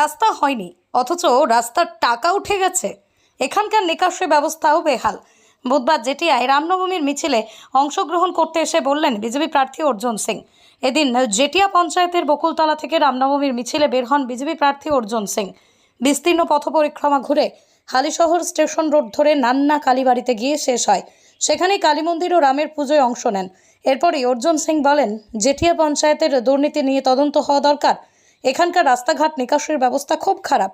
রাস্তা হয়নি, অথচ রাস্তার টাকা উঠে গেছে। এখানকার নিকাশি ব্যবস্থাও বেহাল। বুধবার জেটিয়ায় রামনবমীর মিছিলে অংশগ্রহণ করতে এসে বললেন বিজেপি প্রার্থী অর্জুন সিং। এদিন জেটিয়া পঞ্চায়েতের বকুলতলা থেকে রামনবমীর মিছিলে বের হন বিজেপি প্রার্থী অর্জুন সিং। বিস্তীর্ণ পথ পরিক্রমা ঘুরে হালিশহর স্টেশন রোড ধরে নান্না কালীবাড়িতে গিয়ে শেষ হয়। সেখানেই কালী মন্দির ও রামের পুজোয় অংশ নেন। এরপরই অর্জুন সিং বলেন জেঠিয়া পঞ্চায়েতের দুর্নীতি নিয়ে তদন্ত হওয়া দরকার। এখানকার রাস্তাঘাট নিকাশের ব্যবস্থা খুব খারাপ।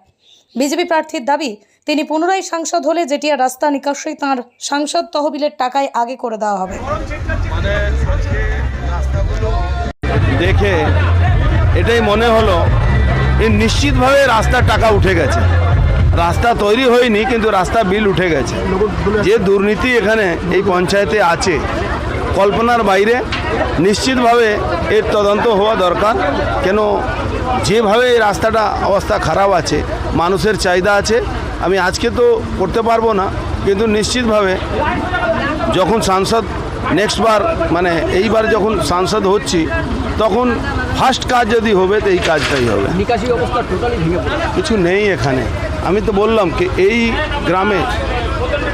বিজেপি প্রার্থীর দাবি, তিনি পুনরায় সাংসদ হলে জেটিয়া রাস্তা নিকাশই তাঁর সাংসদ তহবিলের টাকায় আগে করে দেওয়া হবে। মানে দেখে এটাই মনে হলো নিশ্চিতভাবে রাস্তার টাকা উঠে গেছে। রাস্তা তৈরি হয়নি, কিন্তু রাস্তা বিল উঠে গেছে। যে দুর্নীতি এখানে এই পঞ্চায়েতে আছে কল্পনার বাইরে নিশ্চিতভাবে এর তদন্ত হওয়া দরকার। কেন যেভাবে এই রাস্তাটা অবস্থা খারাপ আছে মানুষের চাহিদা আছে আমি আজকে তো করতে পারব না। কিন্তু নিশ্চিতভাবে যখন সাংসদ নেক্সট বার মানে এইবার যখন সাংসদ হচ্ছি তখন ফার্স্ট কাজ যদি হবে তো এই কাজটাই হবে। নিকাশি ব্যবস্থা টোটালি কিছু নেই এখানে। আমি তো বললাম কি এই গ্রামে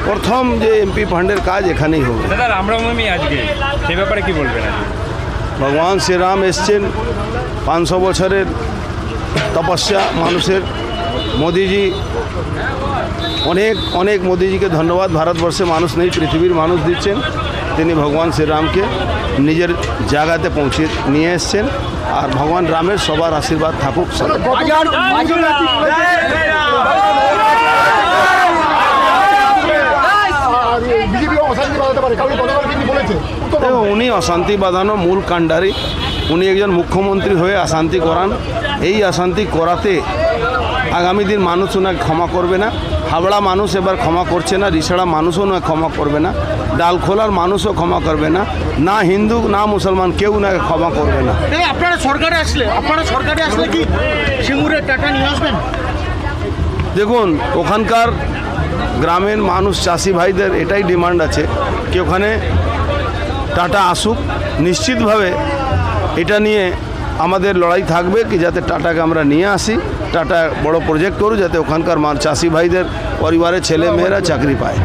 প্রথম যে এমপি ফান্ডের কাজ এখানেই হবে। দাদা আজকে সে ব্যাপারে কি বলবেন ভগবান শ্রীরাম এসছেন পাঁচশো বছরের তপস্যা মানুষের। মোদিজি অনেক অনেক মোদিজিকে ধন্যবাদ। ভারতবর্ষে মানুষ নেই পৃথিবীর মানুষ দিচ্ছেন। তিনি ভগবান শ্রীরামকে নিজের জায়গাতে পৌঁছে নিয়ে এসছেন। আর ভগবান রামের সবার আশীর্বাদ থাকুক সবার বাজার আর বিজেপি অশান্তি বাড়াতে পারে কারণ গতকাল কিন্তু বলেছে উত্তর দেখো, উনি অশান্তি বাঁধানোর মূল কাণ্ডারি। উনি একজন মুখ্যমন্ত্রী হয়ে অশান্তি করান। এই অশান্তি করাতে আগামী দিন মানুষ ওনাকে ক্ষমা করবে না। হাবড়া মানুষ এবার ক্ষমা করছে না রিসাড়া মানুষও না ক্ষমা করবে না। ডালখোলার মানুষও ক্ষমা করবে না। না হিন্দু না মুসলমান কেউ ওনাকে ক্ষমা করবে না। আপনারা সরকারে আসলে আপনারা সরকারে আসলে কি সিঙ্গুরের টাকা নিয়ে আসবেন? দেখুন ওখানকার গ্রামের মানুষ চাষি ভাইদের এটাই ডিমান্ড আছে। কি ওখানে টাটা আসুক। নিশ্চিতভাবে এটা নিয়ে আমাদের লড়াই থাকবে কি যাতে টাটাকে আমরা নিয়ে আসি। টাটা বড় প্রজেক্ট করুক যাতে ওখানকার চাষি ভাইদের পরিবারের ছেলে মেয়েরা চাকরি পায়।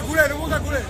ঘুরে রূপকদা ঘুরে